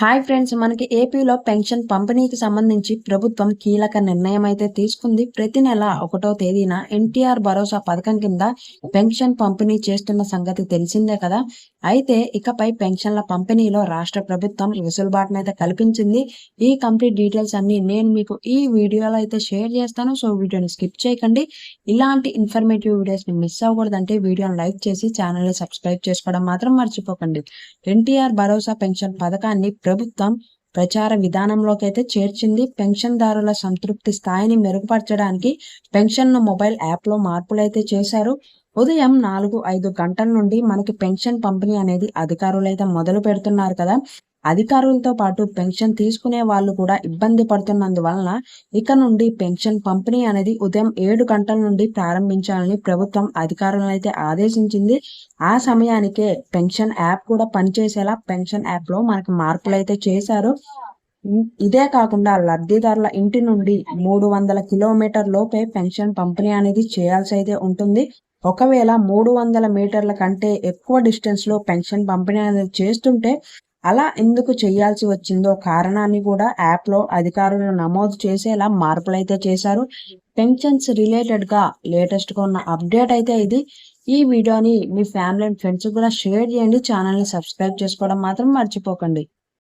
Hi friends మనకి ఏపీలో pension పంపిణీకి సంబంధించి ప్రభుత్వం కీలక నిర్ణయం అయితే తీసుకుంది. ప్రతి నెల ఒకటో తేదీన ఎన్టీఆర్ భరోసా పథకం కింద పెన్షన్ పంపిణీ చేస్తున్న సంగతి తెలిసిందే కదా. అయితే ఇకపై పెన్షన్ల పంపిణీలో రాష్ట్ర ప్రభుత్వం వెసులుబాటును అయితే కల్పించింది. ఈ కంప్లీట్ డీటెయిల్స్ అన్ని నేను మీకు ఈ వీడియోలో అయితే షేర్ చేస్తాను. సో వీడియోని స్కిప్ చేయకండి. ఇలాంటి ఇన్ఫర్మేటివ్ వీడియోస్ని మిస్ అవ్వకూడదంటే వీడియోని లైక్ చేసి ఛానల్ని సబ్స్క్రైబ్ చేసుకోవడం మాత్రం మర్చిపోకండి. ఎన్టీఆర్ భరోసా పెన్షన్ పథకాన్ని ప్రభుత్వం ప్రచార విధానంలోకి అయితే చేర్చింది. పెన్షన్దారుల సంతృప్తి స్థాయిని మెరుగుపరచడానికి పెన్షన్ మొబైల్ యాప్లో మార్పులు అయితే చేశారు. ఉదయం నాలుగు ఐదు గంటల నుండి మనకి పెన్షన్ పంపిణీ అనేది అధికారులు అయితే మొదలు పెడుతున్నారు కదా. అధికారులతో పాటు పెన్షన్ తీసుకునే వాళ్ళు కూడా ఇబ్బంది పడుతున్నందువలన ఇక నుండి పెన్షన్ పంపిణీ అనేది ఉదయం ఏడు గంటల నుండి ప్రారంభించాలని ప్రభుత్వం అధికారులను అయితే ఆదేశించింది. ఆ సమయానికే పెన్షన్ యాప్ కూడా పనిచేసేలా పెన్షన్ యాప్లో మనకి మార్పులు అయితే చేశారు. ఇదే కాకుండా లబ్ధిదారుల ఇంటి నుండి మూడు వందల కిలోమీటర్ లోపే పెన్షన్ పంపిణీ అనేది చేయాల్సి అయితే ఉంటుంది. ఒకవేళ మూడు వందల మీటర్ల కంటే ఎక్కువ డిస్టెన్స్లో పెన్షన్ పంపిణీ అనేది చేస్తుంటే అలా ఎందుకు చేయాల్సి వచ్చిందో కారణాన్ని కూడా యాప్లో అధికారులు నమోదు చేసేలా మార్పులు అయితే చేశారు. పెన్షన్స్ రిలేటెడ్గా లేటెస్ట్గా ఉన్న అప్డేట్ అయితే ఇది. ఈ వీడియోని మీ ఫ్యామిలీ అండ్ ఫ్రెండ్స్ కూడా షేర్ చేయండి. ఛానల్ని సబ్స్క్రైబ్ చేసుకోవడం మాత్రం మర్చిపోకండి.